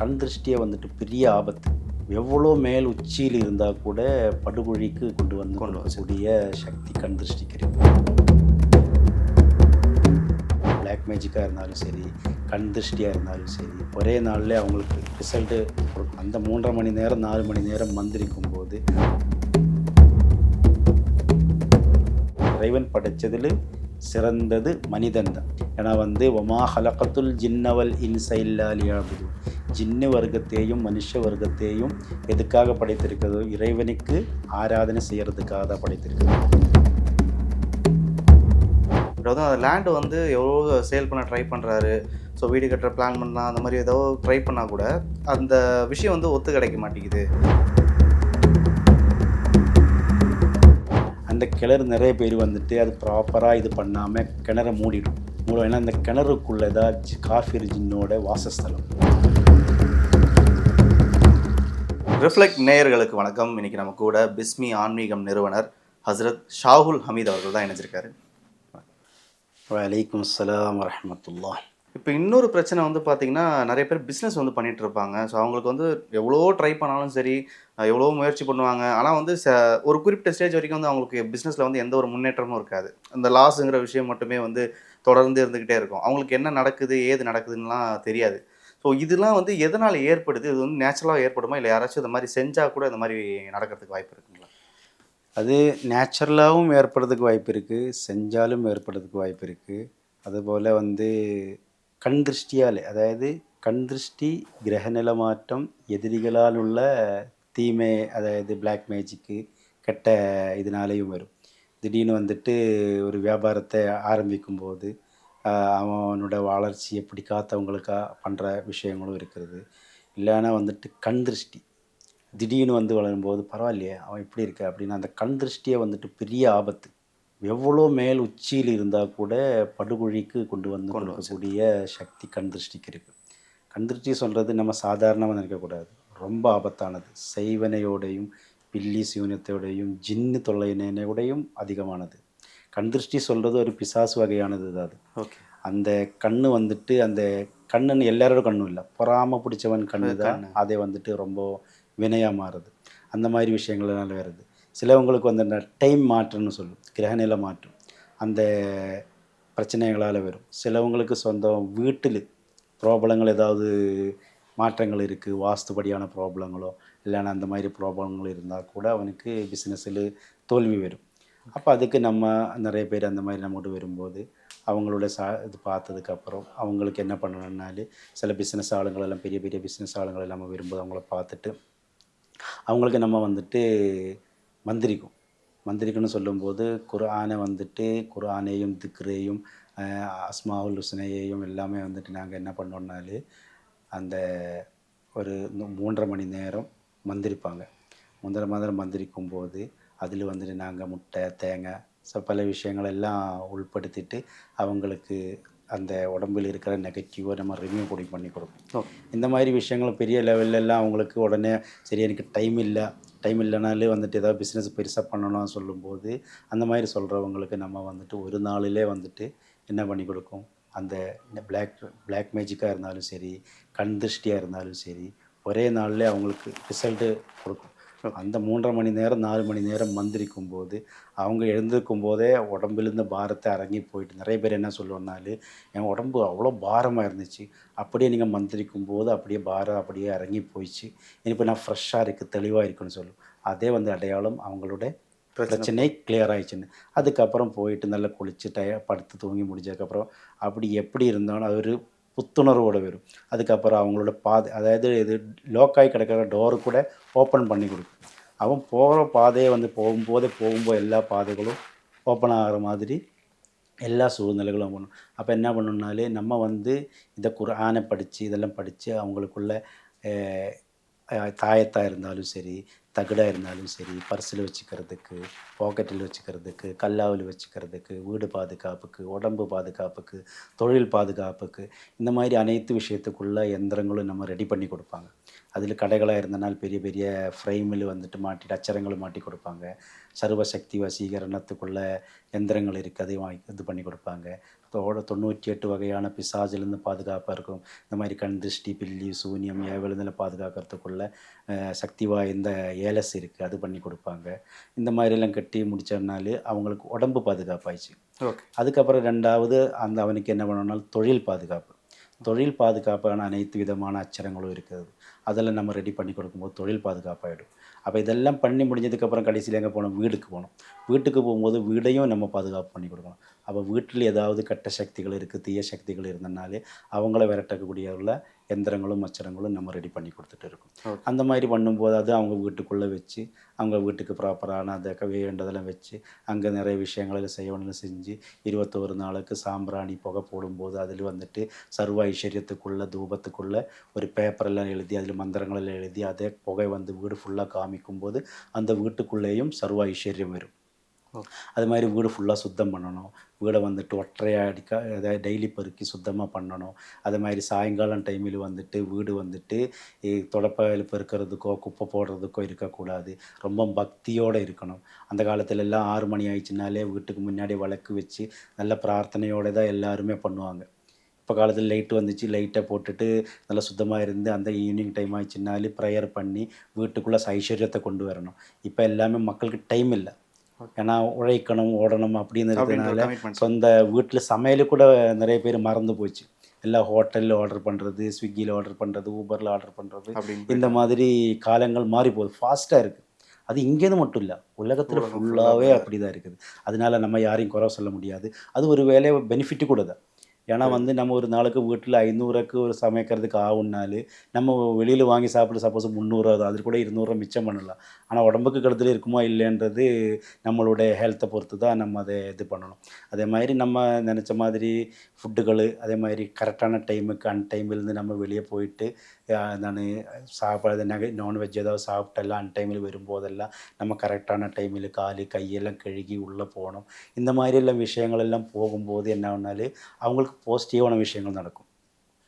கண் திருஷ்டியே வந்துட்டு பெரிய ஆபத்து. எவ்வளோ மேல் உச்சியில் இருந்தால் கூட படுகொழிக்கு கொண்டு வந்து கொண்டு வரக்கூடிய சக்தி கண் திருஷ்டிக்கு இருக்கு பிளாக் மேஜிக்காக இருந்தாலும் சரி கண் திருஷ்டியாக இருந்தாலும் சரி ஒரே நாளில் அவங்களுக்கு ரிசல்ட்டு அந்த மூன்றரை மணி நேரம் நாலு மணி நேரம் மந்திரிக்கும் போது இறைவன் படைச்சதில் சிறந்தது மனிதன் தான். ஏன்னா வந்து ஒமா ஹலகத்துல் ஜின்னவல் இன்ச இல்லாலியாபுது ஜின்னு வர்க்கத்தையும் மனுஷ வர்க்கத்தையும் எதுக்காக படைத்திருக்கிறதோ இறைவனுக்கு ஆராதனை செய்யறதுக்காக தான் படைத்திருக்கிறது. அதாவது அந்த லேண்டு வந்து எவ்வளோ சேல் பண்ண ட்ரை பண்ணுறாரு ஸோ வீடு கட்டுற பிளான் பண்ணலாம் அந்த மாதிரி ஏதோ ட்ரை பண்ணால் கூட அந்த விஷயம் வந்து ஒத்து கிடைக்க மாட்டேங்குது. அந்த கிணறு நிறைய பேர் வந்துட்டு அது ப்ராப்பராக இது பண்ணாமல் கிணற மூடிடும். மூடும். ஏன்னா அந்த கிணறுக்குள்ளே தான் காஃபிர் ஜின்னோட வாசஸ்தலம். ரிஃப்ளெக்ட் நேயர்களுக்கு வணக்கம். இன்னைக்கு நம்ம கூட பிஸ்மி ஆன்மீகம் நிறுவனர் ஹஸ்ரத் ஷாகுல் ஹமீத் அவர்கள் தான் இணைஞ்சிருக்காரு. வலைக்கும் அஸ்ஸலாம் வரஹமத்துல்லா. இப்போ இன்னொரு பிரச்சனை வந்து பார்த்தீங்கன்னா நிறைய பேர் பிஸ்னஸ் வந்து பண்ணிட்டு இருப்பாங்க. ஸோ அவங்களுக்கு வந்து எவ்வளோ ட்ரை பண்ணாலும் சரி எவ்வளோ முயற்சி பண்ணுவாங்க. ஆனால் வந்து ச ஒரு குறிப்பிட்ட ஸ்டேஜ் வரைக்கும் வந்து அவங்களுக்கு பிஸ்னஸில் வந்து எந்த ஒரு முன்னேற்றமும் இருக்காது. அந்த லாஸுங்கிற விஷயம் மட்டுமே வந்து தொடர்ந்து இருந்துக்கிட்டே இருக்கும். அவங்களுக்கு என்ன நடக்குது ஏது நடக்குதுன்னுலாம் தெரியாது. ஸோ இதெல்லாம் வந்து எதனால் ஏற்படுது? இது வந்து நேச்சுரலாக ஏற்படுமா? இல்லை யாராச்சும் இந்த மாதிரி செஞ்சால் கூட இந்த மாதிரி நடக்கிறதுக்கு வாய்ப்பு இருக்குங்களா? அது நேச்சுரலாகவும் ஏற்படுறதுக்கு வாய்ப்பு இருக்குது செஞ்சாலும் ஏற்படுறதுக்கு வாய்ப்பு இருக்குது அதுபோல் வந்து கண் திருஷ்டியால் அதாவது கண் திருஷ்டி கிரகநில மாற்றம் எதிரிகளால் உள்ள தீமை அதாவது பிளாக் மேஜிக்கு கெட்ட இதனாலேயும் வரும். திடீர்னு வந்துட்டு ஒரு வியாபாரத்தை ஆரம்பிக்கும் போது அவனோட வளர்ச்சியை பிடிக்காதவங்களுக்கா பண்ணுற விஷயங்களும் இருக்கிறது. இல்லைன்னா வந்துட்டு கண் திருஷ்டி. திடீர்னு வந்து வளரும்போது பரவாயில்லையே அவன் இப்படி இருக்க அப்படின்னு அந்த கண் திருஷ்டியே வந்துட்டு பெரிய ஆபத்து. எவ்வளோ மேல் உச்சியில் இருந்தால் கூட படுகொழிக்கு கொண்டு வந்து கொடுக்கக்கூடிய சக்தி கண் திருஷ்டிக்கு இருக்குது கண் திருஷ்டி சொல்கிறது நம்ம சாதாரணமாக நினைக்கக்கூடாது. ரொம்ப ஆபத்தானது. செய்வனையோடையும் பில்லி சூனியத்தோடையும் ஜின்னு தொல்லையினையோடையும் அதிகமானது. கண் திருஷ்டி சொல்கிறது ஒரு பிசாசு வகையானது தான் அது. ஓகே. அந்த கண்ணு வந்துட்டு அந்த கண்ணுன்னு எல்லாரோட கண்ணும் இல்லை. பொறாம பிடிச்சவன் கண்ணு தான். அதே வந்துட்டு ரொம்ப வினையாக மாறுது. அந்த மாதிரி விஷயங்கள்னால வருது. சிலவங்களுக்கு வந்து டைம் மாற்றம்னு சொல்லும். கிரகநிலை மாற்றம். அந்த பிரச்சனைகளால் வரும். சிலவங்களுக்கு சொந்தம் வீட்டில் ப்ராப்ளங்கள் ஏதாவது மாற்றங்கள் இருக்குது வாஸ்துபடியான ப்ராப்ளங்களோ இல்லைன்னா அந்த மாதிரி ப்ராப்ளங்கள் இருந்தால் கூட அவனுக்கு பிஸ்னஸில் தோல்வி வரும். அப்போ அதுக்கு நம்ம நிறைய பேர் அந்த மாதிரி நம்மகிட்ட வரும்போது அவங்களோட சா இது பார்த்ததுக்கப்புறம் அவங்களுக்கு என்ன பண்ணணும்னாலே சில பிஸ்னஸ் ஆளுங்களெல்லாம் பெரிய பெரிய பிஸ்னஸ் ஆளுங்கள் எல்லாம் வரும்போது அவங்கள பார்த்துட்டு அவங்களுக்கு நம்ம வந்துட்டு மந்திரிக்கும். மந்திரிக்கணும்னு சொல்லும்போது குர்ஆனை வந்துட்டு குர்ஆனையும் திக்ரையும் அஸ்மாவுல் ஹுஸ்னையையும் எல்லாமே வந்துட்டு நாங்கள் என்ன பண்ணோம்னாலே அந்த ஒரு மூன்றரை மணி நேரம் மந்திரிப்பாங்க. மூன்றரை மணி மந்திரிக்கும் போது அதில் வந்துட்டு நாங்கள் முட்டை தேங்காய் ஸோ பல விஷயங்கள் எல்லாம் உள்படுத்திட்டு அவங்களுக்கு அந்த உடம்பில் இருக்கிற நெகட்டிவை நம்ம ரிமூவ் பண்ணி பண்ணி கொடுப்போம். இந்த மாதிரி விஷயங்கள் பெரிய லெவல்ல எல்லாம் அவங்களுக்கு உடனே சரி எனக்கு டைம் இல்லை. டைம் இல்லைனாலே வந்துட்டு ஏதாவது பிஸ்னஸ் பெருசாக பண்ணணும்னு சொல்லும்போது அந்த மாதிரி சொல்கிறவங்களுக்கு நம்ம வந்துட்டு ஒரு நாளிலே வந்துட்டு என்ன பண்ணி கொடுக்கும்? அந்த பிளாக் பிளாக் மேஜிக்காக இருந்தாலும் சரி கண் திருஷ்டியாக இருந்தாலும் சரி ஒரே நாளில் அவங்களுக்கு ரிசல்ட்டு கொடுக்கும். அந்த மூன்றரை மணி நேரம் நாலு மணி நேரம் மந்திரிக்கும் போது அவங்க எழுந்திருக்கும் போதே உடம்பிலிருந்து பாரத்தை இறங்கி போயிட்டு நிறைய பேர் என்ன சொல்லுவோம்னாலே என் உடம்பு அவ்வளோ பாரமாக இருந்துச்சு. அப்படியே நீங்கள் மந்திரிக்கும் போது அப்படியே பாரம் அப்படியே இறங்கி போயிடுச்சு இப்போ நான் ஃப்ரெஷ்ஷாக இருக்குது தெளிவாக இருக்குன்னு சொல்லும். அதே வந்து அடையாளம் அவங்களோட பிரச்சனை. கிளியர் ஆயிடுச்சுன்னு. அதுக்கப்புறம் போயிட்டு நல்லா குளிச்சு டய படுத்து தூங்கி முடிஞ்சதுக்கப்புறம் அப்படி எப்படி இருந்தாலும் அது ஒரு புத்துணர்வோடு வரும். அதுக்கப்புறம் அவங்களோட பாதை அதாவது இது லோக்காய் கிடக்கிற டோரு கூட ஓப்பன் பண்ணி கொடுக்கும். அவன் போகிற பாதையை வந்து போகும்போதே போகும்போது எல்லா பாதைகளும் ஓப்பன் ஆகிற மாதிரி எல்லா சூழ்நிலைகளும் பண்ணும் அப்போ என்ன பண்ணணும்னாலே நம்ம வந்து இந்த குர்ஆனை படித்து இதெல்லாம் படித்து அவங்களுக்குள்ள தாயத்தாக இருந்தாலும் சரி தகடாக இருந்தாலும் சரி பர்ஸில் வச்சுக்கிறதுக்கு பாக்கெட்டில் வச்சுக்கிறதுக்கு கல்லாவில் வச்சுக்கிறதுக்கு வீடு பாதுகாப்புக்கு உடம்பு பாதுகாப்புக்கு தொழில் பாதுகாப்புக்கு இந்த மாதிரி அனைத்து விஷயத்துக்குள்ள எந்திரங்களும் நம்ம ரெடி பண்ணி கொடுப்பாங்க. அதில் கடைகளாக இருந்தனால் பெரிய பெரிய ஃப்ரேமில் வந்துட்டு மாட்டி அச்சரங்களும் மாட்டி கொடுப்பாங்க. சர்வசக்தி வசீகரணத்துக்குள்ள எந்திரங்கள் இருக்குது அதையும் வாங்கி இது பண்ணி கொடுப்பாங்க. தோட தொண்ணூற்றி எட்டு வகையான பிசாஜிலேருந்து பாதுகாப்பாக இருக்கும். இந்த மாதிரி கண் திருஷ்டி பில்லி சூனியம் ஏவலேருந்து பாதுகாக்கிறதுக்குள்ள சக்தி வாய்ந்த ஏலஸ் இருக்குது அது பண்ணி கொடுப்பாங்க. இந்த மாதிரிலாம் கட்டி முடிச்சோம்னாலே அவங்களுக்கு உடம்பு பாதுகாப்பாயிடுச்சு. ஓகே. அதுக்கப்புறம் ரெண்டாவது அந்த அவனுக்கு என்ன பண்ணணும்னா தொழில் பாதுகாப்பு. தொழில் பாதுகாப்பான அனைத்து விதமான அச்சரங்களும் இருக்குது. அதில் நம்ம ரெடி பண்ணி கொடுக்கும்போது தொழில் பாதுகாப்பாகிடும் அப்போ இதெல்லாம் பண்ணி முடிஞ்சதுக்கப்புறம் கடைசியில் எங்கே போனோம் வீட்டுக்கு போகணும். வீட்டுக்கு போகும்போது வீடையும் நம்ம பாதுகாப்பு பண்ணி கொடுக்கணும். அப்போ வீட்டில் ஏதாவது கெட்ட சக்திகள் இருக்குது தீய சக்திகள் இருந்தனாலே அவங்கள விரட்டக்கூடிய உள்ள எந்திரங்களும் அச்சரங்களும் நம்ம ரெடி பண்ணி கொடுத்துட்டு இருக்கோம். அந்த மாதிரி பண்ணும்போது அது அவங்க வீட்டுக்குள்ளே வச்சு அவங்க வீட்டுக்கு ப்ராப்பரான அதை வேண்டதெல்லாம் வச்சு அங்கே நிறைய விஷயங்களை செய்யணும்னு செஞ்சு இருபத்தோரு நாளுக்கு சாம்பிராணி புகை போடும்போது அதில் வந்துட்டு சர்வ ஐஸ்வர்யத்துக்குள்ள தூபத்துக்குள்ள ஒரு பேப்பரெல்லாம் எழுதி அதில் மந்திரங்களெல்லாம் எழுதி அதே புகை வந்து வீடு ஃபுல்லாக காமிக்கும்போது அந்த வீட்டுக்குள்ளேயும் சர்வ ஐஸ்வர்யம் வரும். அது மாதிரி வீடு ஃபுல்லாக சுத்தம் பண்ணணும். வீடை வந்துட்டு ஒற்றையாக அடிக்க அதை டெய்லி பெருக்கி சுத்தமாக பண்ணணும். அது மாதிரி சாயங்காலம் டைமில் வந்துட்டு வீடு வந்துட்டு தொடப்பையில் பெருக்கிறதுக்கோ குப்பை போடுறதுக்கோ இருக்கக்கூடாது. ரொம்ப பக்தியோடு இருக்கணும். அந்த காலத்துல எல்லாம் ஆறு மணி ஆயிடுச்சுனாலே வீட்டுக்கு முன்னாடி விளக்கு வச்சு நல்ல பிரார்த்தனையோடு தான் எல்லாருமே பண்ணுவாங்க. இப்போ காலத்தில் லைட்டு வந்துச்சு லைட்டை போட்டுட்டு நல்லா சுத்தமாக இருந்து அந்த ஈவினிங் டைம் ஆயிடுச்சுனாலே ப்ரேயர் பண்ணி வீட்டுக்குள்ளே ஐஸ்வர்யத்தை கொண்டு வரணும். இப்போ எல்லாமே மக்களுக்கு டைம் இல்லை. ஏன்னா உழைக்கணும் ஓடணும் அப்படின்னு இருக்கிறதுனால சொந்த வீட்டில் சமையல் கூட நிறைய பேர் மறந்து போச்சு. எல்லாம் ஹோட்டலில் ஆர்டர் பண்ணுறது ஸ்விக்கியில் ஆர்டர் பண்ணுறது ஊபரில் ஆர்டர் பண்ணுறது இந்த மாதிரி காலங்கள் மாறி போகுது. ஃபாஸ்ட்டாக இருக்குது அது இங்கேருந்து மட்டும் இல்லை உலகத்தில் ஃபுல்லாகவே அப்படி தான் இருக்குது. அதனால நம்ம யாரையும் குறை சொல்ல முடியாது. அது ஒரு வேலை பெனிஃபிட்டு கூட தான். ஏன்னா வந்து நம்ம ஒரு நாளுக்கு வீட்டில் ஐநூறுக்கு ஒரு சமைக்கிறதுக்கு ஆகும்னாலே நம்ம வெளியில் வாங்கி சாப்பிட சப்போஸ் முந்நூறுவா அது கூட இருநூறுவா மிச்சம் பண்ணலாம். ஆனால் உடம்புக்கு கெடுதல் இருக்குமா இல்லைன்றது நம்மளுடைய ஹெல்த்தை பொறுத்து தான் நம்ம அதை இது பண்ணணும். அதே மாதிரி நம்ம நினச்ச மாதிரி ஃபுட்டுகள் அதே மாதிரி கரெக்டான டைமுக்கு அன் டைமிலேருந்து நம்ம வெளியே போயிட்டு நான் சாப்பிட்றது நகை நான்வெஜ் ஏதாவது சாப்பிட்டெல்லாம் அன் டைமில் வரும்போதெல்லாம் நம்ம கரெக்டான டைமில் காலு கையெல்லாம் கழுகி உள்ளே போகணும். இந்த மாதிரி எல்லாம் விஷயங்கள் எல்லாம் போகும்போது என்ன அவங்களுக்கு பாசிட்டிவான விஷயங்கள் நடக்கும்.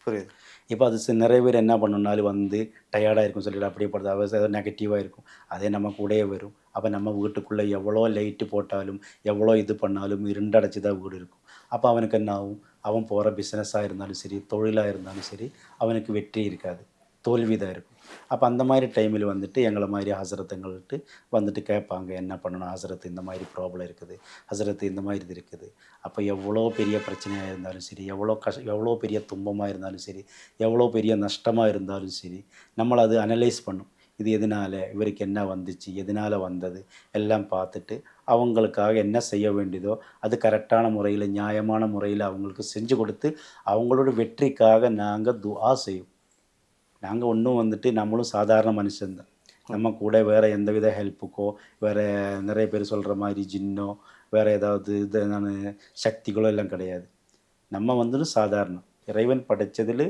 புரியுது. இப்போ அது நிறைய பேர் என்ன பண்ணணும்னாலும் வந்து டயர்டாக இருக்கும் சொல்லிட்டு அப்படியே படுது அவ ஏதோ நெகட்டிவாக இருக்கும். அதே நம்ம கூடயே வரும். அப்போ நம்ம வீட்டுக்குள்ளே எவ்வளோ லைட்டு போட்டாலும் எவ்வளோ இது பண்ணாலும் இருண்டடைச்சி தான் வீடு இருக்கும். அப்போ அவனுக்கு என்ன ஆகும்? அவன் போகிற பிஸ்னஸாக இருந்தாலும் சரி தொழிலாக இருந்தாலும் சரி அவனுக்கு வெற்றி இருக்காது. தோல்வி தான் இருக்கும். அப்போ அந்த மாதிரி டைமில் வந்துட்டு எங்களை மாதிரி ஹசரத்துங்கள்ட்டு வந்துட்டு கேட்பாங்க என்ன பண்ணணும்? ஹசரத்து இந்த மாதிரி ப்ராப்ளம் இருக்குது ஹசரத்து இந்த மாதிரி இது இருக்குது. அப்போ எவ்வளோ பெரிய பிரச்சனையாக இருந்தாலும் சரி எவ்வளோ கஷ் எவ்வளோ பெரிய துன்பமாக இருந்தாலும் சரி எவ்வளோ பெரிய நஷ்டமாக இருந்தாலும் சரி நம்மளை அது அனலைஸ் பண்ணும். இது எதனால்? இவருக்கு என்ன வந்துச்சு? எதனால் வந்தது? எல்லாம் பார்த்துட்டு அவங்களுக்காக என்ன செய்ய வேண்டியதோ அது கரெக்டான முறையில் நியாயமான முறையில் அவங்களுக்கு செஞ்சு கொடுத்து அவங்களோட வெற்றிக்காக நாங்கள் துஆ செய்வோம். நாங்கள் ஒன்றும் வந்துட்டு நம்மளும் சாதாரண மனுஷன்தான் நம்ம கூட வேறு எந்தவித ஹெல்ப்புக்கோ வேறு நிறைய பேர் சொல்கிற மாதிரி ஜின்னோ வேறு ஏதாவது இது சக்திகளோ எல்லாம் கிடையாது. நம்ம வந்துட்டு சாதாரணம். இறைவன் படைத்ததில்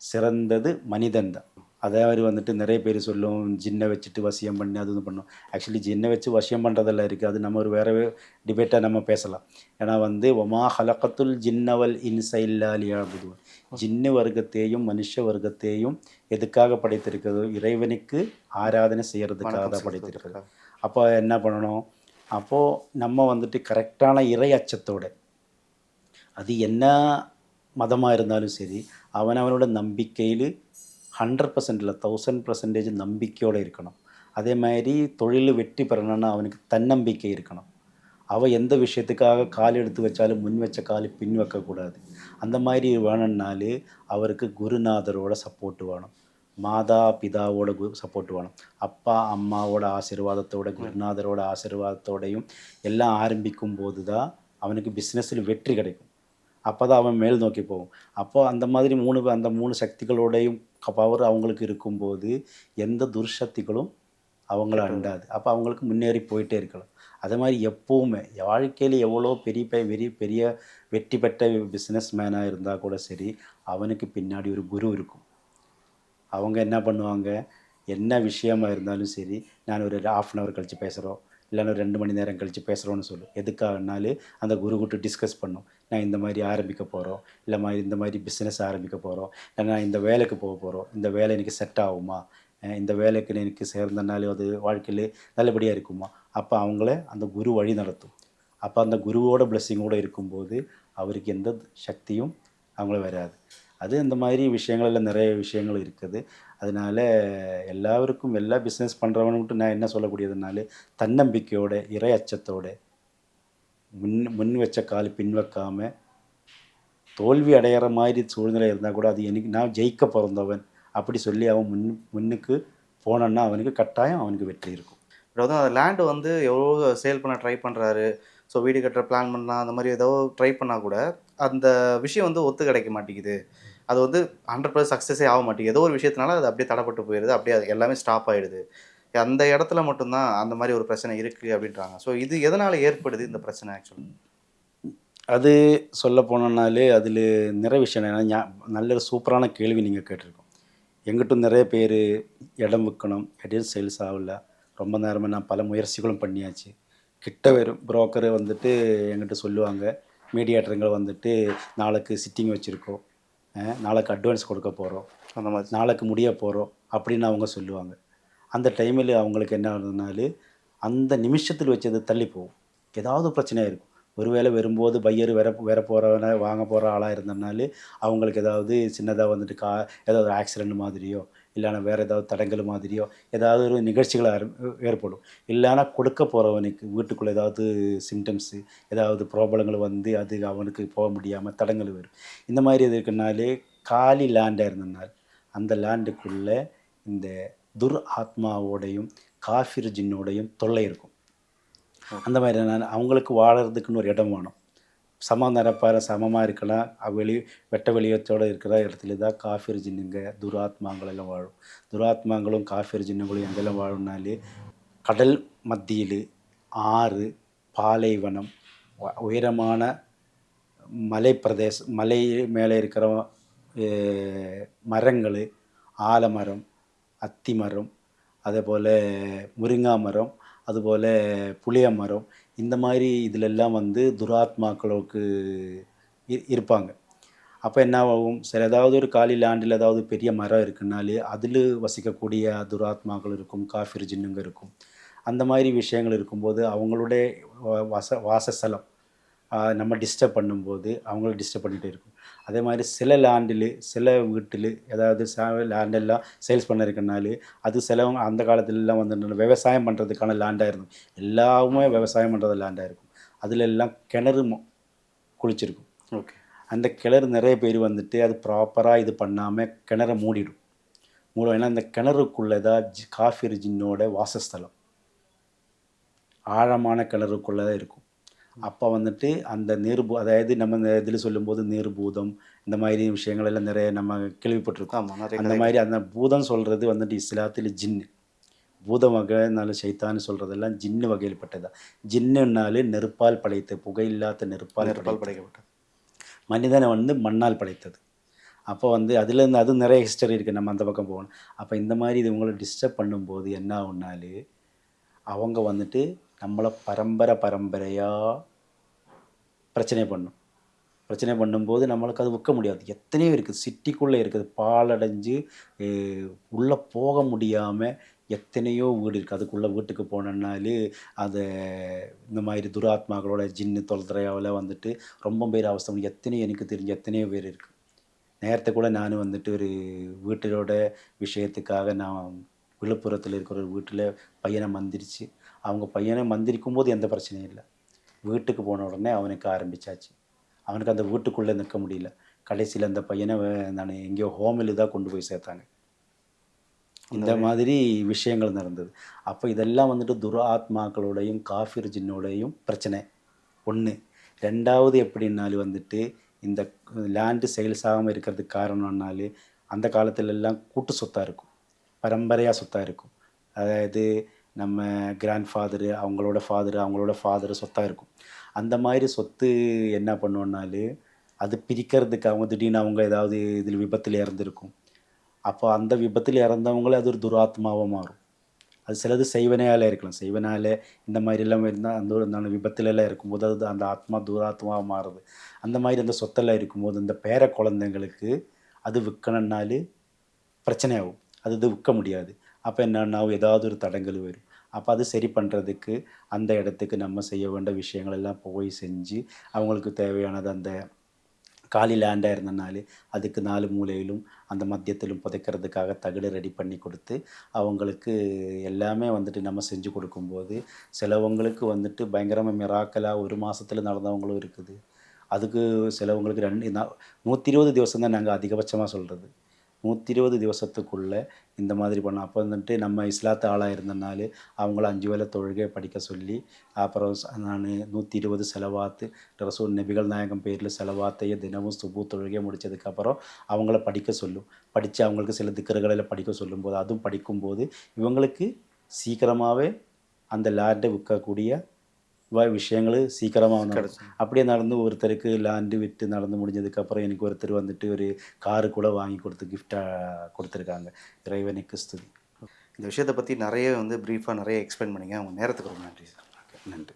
சிறந்தது மனிதன் தான். அதே மாதிரி வந்துட்டு நிறைய பேர் சொல்லும் ஜின்னை வச்சுட்டு வசியம் பண்ணி அது இது பண்ணும். ஆக்சுவலி ஜின்னை வச்சு வசியம் பண்ணுறதெல்லாம் இருக்குது அது நம்ம ஒரு வேறு டிபேட்டாக நம்ம பேசலாம். ஏன்னா வந்து ஒமா ஹலக்கத்துல் ஜின்னவல் இன்ச இல்லாலியாபுதுவன் ஜின்னு வர்க்கத்தையும் மனுஷ வர்க்கத்தையும் எதுக்காக படைத்திருக்கிறது? இறைவனுக்கு ஆராதனை செய்யறதுக்காக தான் படைத்திருக்கிறது. அப்போ என்ன பண்ணணும்? அப்போது நம்ம வந்துட்டு கரெக்டான இறை அச்சத்தோட அது என்ன மதமாக இருந்தாலும் சரி அவனவனோட நம்பிக்கையில் ஹண்ட்ரட் பர்சன்ட் இல்லை தௌசண்ட் பர்சன்டேஜ் நம்பிக்கையோடு இருக்கணும். அதே மாதிரி தொழில் வெற்றி பெறணும்னா அவனுக்கு தன்னம்பிக்கை இருக்கணும். அவன் எந்த விஷயத்துக்காக கால் எடுத்து வச்சாலும் முன் வச்ச கால் பின் வைக்கக்கூடாது அந்த மாதிரி வேணும்னாலே அவருக்கு குருநாதரோட சப்போர்ட் வேணும். மாதா பிதாவோட கு சப்போர்ட் வேணும். அப்பா அம்மாவோட ஆசீர்வாதத்தோட குருநாதரோட ஆசீர்வாதத்தோடையும் எல்லாம் ஆரம்பிக்கும் போது தான் அவனுக்கு பிஸ்னஸில் வெற்றி கிடைக்கும். அப்போ தான் அவன் மேல் நோக்கி போகும். அப்போ அந்த மாதிரி மூணு அந்த மூணு சக்திகளோடையும் பவர் அவங்களுக்கு இருக்கும்போது எந்த துர்சக்திகளும் அவங்கள அண்டாது. அப்போ அவங்களுக்கு முன்னேறி போயிட்டே இருக்கலாம். அதே மாதிரி எப்போவுமே வாழ்க்கையில் எவ்வளோ பெரிய பெரிய பெரிய வெற்றி பெற்ற பிஸ்னஸ் மேனாக இருந்தால் கூட சரி அவனுக்கு பின்னாடி ஒரு குரு இருக்கும். அவங்க என்ன பண்ணுவாங்க? என்ன விஷயமாக இருந்தாலும் சரி நான் ஒரு ஹாஃப் அன் ஹவர் கழித்து பேசுகிறோம் இல்லைன்னா ஒரு ரெண்டு மணி நேரம் கழித்து பேசுகிறோன்னு சொல்லு. எதுக்காகனாலும் அந்த குரு கிட்ட டிஸ்கஸ் பண்ணும். நான் இந்த மாதிரி ஆரம்பிக்க போகிறோம் இல்லை மாதிரி இந்த மாதிரி பிஸ்னஸ் ஆரம்பிக்க போகிறோம் இல்லை நான் இந்த வேலைக்கு போக போகிறோம் இந்த வேலை எனக்கு செட் ஆகுமா? இந்த வேலைக்கு எனக்கு சேர்ந்தனாலே அது வாழ்க்கையில் நல்லபடியாக இருக்குமா? அப்போ அவங்கள அந்த குரு வழி நடத்தும். அப்போ அந்த குருவோட blessing இருக்கும்போது அவருக்கு எந்த சக்தியும் அவங்கள வராது. அது இந்த மாதிரி விஷயங்களில் நிறைய விஷயங்கள் இருக்குது. அதனால எல்லாருக்கும் எல்லா பிஸ்னஸ் பண்ணுறவனுட்டு நான் என்ன சொல்லக்கூடியதுனால தன்னம்பிக்கையோட இறை அச்சத்தோட முன் முன் வச்ச கால் பின் தோல்வி அடையிற மாதிரி சூழ்நிலை இருந்தால் கூட அது எனக்கு நான் ஜெயிக்க பிறந்தவன். அப்படி சொல்லி அவன் முன் முன்னுக்கு போனான்னா அவனுக்கு கட்டாயம் அவனுக்கு வெற்றி இருக்கும். அதாவது அந்த லேண்டு வந்து எவ்வளோ சேல் பண்ண ட்ரை பண்ணுறாரு ஸோ வீடு கட்டுற பிளான் பண்ணலாம் அந்த மாதிரி ஏதோ ட்ரை பண்ணால் கூட அந்த விஷயம் வந்து ஒத்து கிடைக்க மாட்டேங்குது. அது வந்து ஹண்ட்ரட் பர்சன்ட் சக்ஸஸே ஆக மாட்டேங்குது. ஏதோ ஒரு விஷயத்தினால அது அப்படியே தடைப்பட்டு போயிடுது அப்படியே அது எல்லாமே ஸ்டாப் ஆகிடுது அந்த இடத்துல மட்டும்தான் அந்த மாதிரி ஒரு பிரச்சனை இருக்குது அப்படின்றாங்க. ஸோ இது எதனால் ஏற்படுது இந்த பிரச்சனை ஆக்சுவலி அது சொல்ல போனோம்னாலே அதில் நிறைய விஷயம் என்னென்னா நல்ல ஒரு சூப்பரான கேள்வி நீங்கள் கேட்டிருக்கோம். எங்கிட்டும் நிறைய பேர் இடம் விற்கணும் இடம் சேல்ஸ் ஆகல. ரொம்ப நேரமாக நான் பல முயற்சிகளும் பண்ணியாச்சு. கிட்ட வரும் புரோக்கர் வந்துட்டு எங்கிட்ட சொல்லுவாங்க. மீடியேட்டருங்க வந்துட்டு நாளைக்கு சிட்டிங் வச்சுருக்கோம். நாளைக்கு அட்வான்ஸ் கொடுக்க போகிறோம் அந்த மாதிரி. நாளைக்கு முடிய போகிறோம் அப்படின்னு அவங்க சொல்லுவாங்க. அந்த டைமில் அவங்களுக்கு என்ன ஆகுதுனாலும் அந்த நிமிஷத்தில் வச்சது தள்ளி போகும். ஏதாவது பிரச்சனையாக இருக்கும். ஒருவேளை வரும்போது பையர் வேற வேற போகிறவன வாங்க போகிற ஆளாக இருந்தனால அவங்களுக்கு ஏதாவது சின்னதாக வந்துட்டு கா ஏதாவது ஆக்சிடென்ட் மாதிரியோ இல்லைன்னா வேறு ஏதாவது தடங்கல் மாதிரியோ ஏதாவது ஒரு நிகழ்ச்சிகள் ஏற்படும். இல்லைன்னா கொடுக்க போகிறவனுக்கு வீட்டுக்குள்ளே ஏதாவது சிம்டம்ஸு ஏதாவது ப்ராப்ளங்கள் வந்து அது அவனுக்கு போக முடியாமல் தடங்கள் வரும். இந்த மாதிரி இது இருக்குனாலே காலி லேண்டாக இருந்தனால் அந்த லேண்டுக்குள்ளே இந்த துர் ஆத்மாவோடையும் காஃபிர் ஜின்னோடையும் தொல்லை இருக்கும். அந்த மாதிரி நான் அவங்களுக்கு வாழறதுக்குன்னு ஒரு இடம் வேணும். சம நிரப்பார சமமாக இருக்கலாம். வெளி வெட்ட வெளியத்தோடு இருக்கிற இடத்துல தான் காஃபிர் ஜின்னுங்க துராத்மாங்களெல்லாம் வாழும். துராத்மாங்களும் காஃபிர் ஜின்னுங்களும் எங்கெல்லாம் வாழும்னாலே கடல் மத்தியில் ஆறு பாலைவனம் உயரமான மலை பிரதேச மலை மேலே இருக்கிற மரங்கள் ஆலமரம் அத்தி மரம் அதே போல் முருங்கா மரம் அதுபோல் புளிய மரம் இந்த மாதிரி இதிலெல்லாம் வந்து துராத்மாக்களுக்கு இ- இருப்பாங்க. அப்போ என்ன ஆகும்? சில ஏதாவது ஒரு காலி லேண்டில் ஏதாவது பெரிய மரம் இருக்குனாலே அதில் வசிக்கக்கூடிய துராத்மாக்கள் இருக்கும் காஃபிர் ஜின்னுங்க இருக்கும். அந்த மாதிரி விஷயங்கள் இருக்கும்போது அவங்களுடைய வாச வாசஸ்தலம் நம்ம டிஸ்டர்ப் பண்ணும்போது அவங்கள டிஸ்டர்ப் பண்ணிகிட்டே இருக்கும். அதே மாதிரி சில லேண்டில் சில வீட்டில் ஏதாவது லேண்டெல்லாம் சேல்ஸ் பண்ண இருக்கனால அது சிலவங்க அந்த காலத்துலலாம் வந்து விவசாயம் பண்ணுறதுக்கான லேண்டாக இருக்கும் எல்லாமே விவசாயம் பண்ணுறது லேண்டாக இருக்கும். அதில் எல்லாம் கிணறு மொ- குளிச்சிருக்கும். ஓகே. அந்த கிணறு நிறைய பேர் வந்துட்டு அது ப்ராப்பராக இது பண்ணாமல் கிணற மூடிடும். மூடும். ஏன்னா அந்த கிணறுக்குள்ளே தான் ஜி காஃபிர் ஜின்னோட வாசஸ்தலம். ஆழமான கிணறுக்குள்ளே தான் இருக்கும். அப்போ வந்துட்டு அந்த நீர்பூ அதாவது நம்ம இந்த இதில் சொல்லும்போது நீர்பூதம் இந்த மாதிரி விஷயங்கள் எல்லாம் நிறைய நம்ம கேள்விப்பட்டிருக்கோம். அந்த மாதிரி அந்த பூதம் சொல்கிறது வந்துட்டு இஸ்லாத்தில் ஜின்னு. பூத வகைனாலும் சைத்தான்னு சொல்கிறதெல்லாம் ஜின்னு வகையில்பட்டதா ஜின்னுனாலே நெருப்பால் படைத்த புகையில்லாத நெருப்பால் நெருப்பால். படைக்கப்பட்டது. மனிதனை வந்து மண்ணால் படைத்தது. அப்போ வந்து அதுலேருந்து அது நிறைய ஹிஸ்டரி இருக்குது நம்ம அந்த பக்கம் போகணும். அப்போ இந்த மாதிரி இது உங்களை டிஸ்டர்ப் பண்ணும்போது என்ன ஆகுனாலே அவங்க வந்துட்டு நம்மளை பரம்பரை பரம்பரையாக பிரச்சனை பண்ணும். பிரச்சனை பண்ணும்போது நம்மளுக்கு அது விற்க முடியாது. எத்தனையோ இருக்குது. சிட்டிக்குள்ளே இருக்குது. பாலடைஞ்சு உள்ளே போக முடியாமல் எத்தனையோ வீடு இருக்குது. அதுக்குள்ளே வீட்டுக்கு போனோம்னாலே அதை இந்த மாதிரி துராத்மாக்களோட ஜின்னு தொல்துறையாவில் வந்துட்டு ரொம்ப பேர் அவசரம் எத்தனையோ எனக்கு தெரிஞ்ச எத்தனையோ பேர் இருக்குது நேரத்தை கூட நான் வந்துட்டு ஒரு வீட்டிலோட விஷயத்துக்காக நான் விழுப்புரத்தில் இருக்கிற ஒரு வீட்டில் பையனை மந்திரிச்சு அவங்க பையனை மந்திரிக்கும் போது எந்த பிரச்சனையும் இல்லை. வீட்டுக்கு போன உடனே அவனுக்கு ஆரம்பிச்சாச்சு. அவனுக்கு அந்த வீட்டுக்குள்ளே நிற்க முடியல. கடைசியில் அந்த பையனை நான் எங்கேயோ ஹோமில் தான் கொண்டு போய் சேர்த்தாங்க. இந்த மாதிரி விஷயங்கள் நடந்தது. அப்போ இதெல்லாம் வந்துட்டு துர ஆத்மாக்களோடையும் காஃபிர் ஜின்னோடையும் பிரச்சனை. ஒன்று ரெண்டாவது எப்படின்னாலும் வந்துட்டு இந்த லேண்டு சேல்ஸ் ஆகாமல் இருக்கிறதுக்கு காரணம்னாலே அந்த காலத்துல எல்லாம் கூட்டு சொத்தாக இருக்கும். பரம்பரையாக சொத்தாக இருக்கும். அதாவது நம்ம கிராண்ட் ஃபாதரு அவங்களோட ஃபாதரு அவங்களோட ஃபாதரு சொத்தாக இருக்கும். அந்த மாதிரி சொத்து என்ன பண்ணுவோம்னாலே அது பிரிக்கிறதுக்கு அவங்க திடீர்னு அவங்க ஏதாவது இதில் விபத்தில் இறந்துருக்கும். அப்போ அந்த விபத்தில் இறந்தவங்களே அது ஒரு துராத்மாவாக மாறும். அது சிலது செய்வனையால் இருக்கலாம். செய்வனால் இந்த மாதிரி எல்லாம் இருந்தால் அந்த ஒரு நான் விபத்துலலாம் இருக்கும்போது அது அந்த ஆத்மா துராத்மாவாக மாறுது. அந்த மாதிரி அந்த சொத்தெல்லாம் இருக்கும்போது இந்த பேர குழந்தைங்களுக்கு அது விற்கணுன்னாலே பிரச்சனையாகும். அது இது விற்க முடியாது. அப்போ என்னென்னா ஏதாவது ஒரு தடங்கள் வரும். அப்போ அது சரி பண்ணுறதுக்கு அந்த இடத்துக்கு நம்ம செய்ய வேண்டிய விஷயங்கள் எல்லாம் போய் செஞ்சு அவங்களுக்கு தேவையானது அந்த காலி லேண்டாக இருந்தனாலே அதுக்கு நாலு மூலையிலும் அந்த மத்தியத்திலும் புதைக்கிறதுக்காக தகடு ரெடி பண்ணி கொடுத்து அவங்களுக்கு எல்லாமே வந்துட்டு நம்ம செஞ்சு கொடுக்கும்போது சிலவங்களுக்கு வந்துட்டு பயங்கரமாக மிராக்கலாக ஒரு மாதத்தில் நடந்தவங்களும் இருக்குது. அதுக்கு சிலவங்களுக்கு ரெண்டு நூற்றி இருபது திவசம் தான் நாங்கள் அதிகபட்சமாக சொல்கிறது நூற்றி இருபது திவசத்துக்குள்ளே இந்த மாதிரி பண்ணோம் அப்போ வந்துட்டு நம்ம இஸ்லாத்து ஆளாக இருந்தனால அவங்கள அஞ்சு வேலை தொழுகை படிக்க சொல்லி அப்புறம் நான் நூற்றி இருபது செலவாத்து ரசூல் நபிகள் நாயகம் பேரில் செலவாத்தையே தினமும் சுபு தொழுகை முடிச்சதுக்கப்புறம் அவங்கள படிக்க சொல்லும். படித்து அவங்களுக்கு சில திக்கர்களில் படிக்க சொல்லும்போது அதுவும் படிக்கும்போது இவங்களுக்கு சீக்கிரமாகவே அந்த லேண்டை விற்கக்கூடிய விஷயங்கள் சீக்கிரமாக வந்து அப்படியே நடந்து ஒருத்தருக்கு லேண்டு விற்று நடந்து முடிஞ்சதுக்கப்புறம் எனக்கு ஒருத்தர் வந்துட்டு ஒரு காரு கூட வாங்கி கொடுத்து கிஃப்டாக கொடுத்துருக்காங்க. இறைவனுக்கு ஸ்துதி. இந்த விஷயத்தை பற்றி நிறைய வந்து ப்ரீஃபாக நிறைய எக்ஸ்பிளைன் பண்ணீங்க. உங்கள் நேரத்துக்கு ரொம்ப நன்றி சார். நன்றி.